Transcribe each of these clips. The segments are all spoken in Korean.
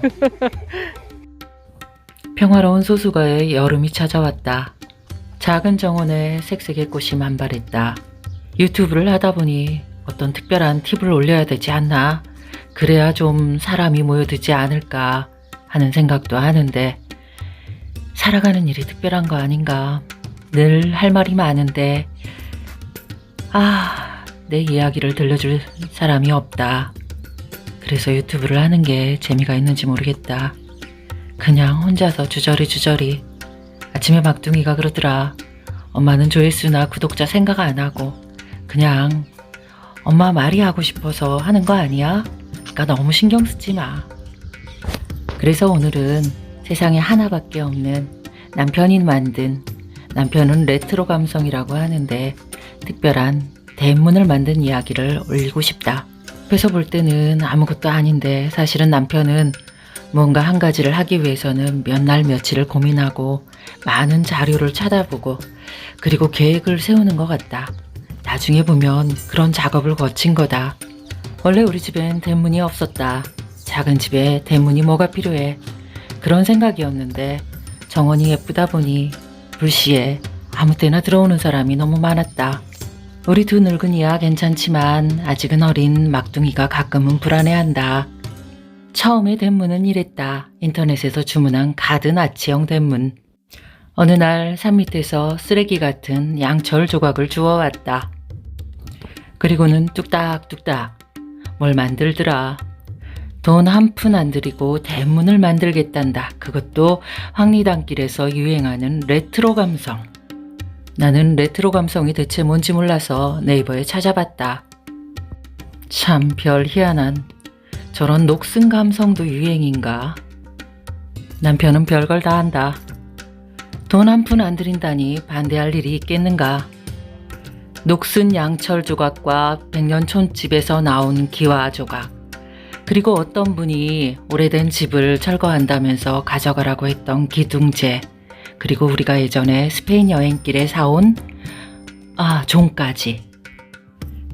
평화로운 소수가에 여름이 찾아왔다. 작은 정원에 색색의 꽃이 만발했다. 유튜브를 하다 보니 어떤 특별한 팁을 올려야 되지 않나? 그래야 좀 사람이 모여들지 않을까 하는 생각도 하는데 살아가는 일이 특별한 거 아닌가? 늘 할 말이 많은데 아, 내 이야기를 들려줄 사람이 없다. 그래서 유튜브를 하는 게 재미가 있는지 모르겠다. 그냥 혼자서 주저리 주저리. 아침에 막둥이가 그러더라. 엄마는 조회수나 구독자 생각 안 하고 그냥 엄마 말이 하고 싶어서 하는 거 아니야? 그러니까 너무 신경 쓰지 마. 그래서 오늘은 세상에 하나밖에 없는 남편이 만든 남편은 레트로 감성이라고 하는데 특별한 대문을 만든 이야기를 올리고 싶다. 옆에서 볼 때는 아무것도 아닌데 사실은 남편은 뭔가 한 가지를 하기 위해서는 몇 날 며칠을 고민하고 많은 자료를 찾아보고 그리고 계획을 세우는 것 같다. 나중에 보면 그런 작업을 거친 거다. 원래 우리 집엔 대문이 없었다. 작은 집에 대문이 뭐가 필요해. 그런 생각이었는데 정원이 예쁘다 보니 불시에 아무 때나 들어오는 사람이 너무 많았다. 우리 두 늙은이야 괜찮지만 아직은 어린 막둥이가 가끔은 불안해한다. 처음에 대문은 이랬다. 인터넷에서 주문한 가든 아치형 대문. 어느 날 산 밑에서 쓰레기 같은 양철 조각을 주워왔다. 그리고는 뚝딱뚝딱 뭘 만들더라. 돈 한 푼 안 들이고 대문을 만들겠단다. 그것도 황리단길에서 유행하는 레트로 감성. 나는 레트로 감성이 대체 뭔지 몰라서 네이버에 찾아봤다. 참 별 희한한 저런 녹슨 감성도 유행인가? 남편은 별걸 다 한다. 돈 한 푼 안 들인다니 반대할 일이 있겠는가? 녹슨 양철 조각과 백년촌집에서 나온 기와 조각, 그리고 어떤 분이 오래된 집을 철거한다면서 가져가라고 했던 기둥재, 그리고 우리가 예전에 스페인 여행길에 사온 아 종까지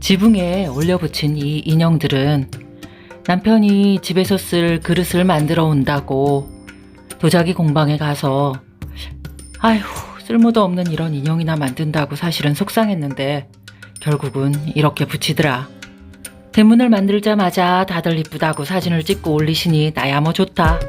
지붕에 올려붙인 이 인형들은 남편이 집에서 쓸 그릇을 만들어 온다고 도자기 공방에 가서 아휴 쓸모도 없는 이런 인형이나 만든다고 사실은 속상했는데 결국은 이렇게 붙이더라. 대문을 만들자마자 다들 이쁘다고 사진을 찍고 올리시니 나야 뭐 좋다.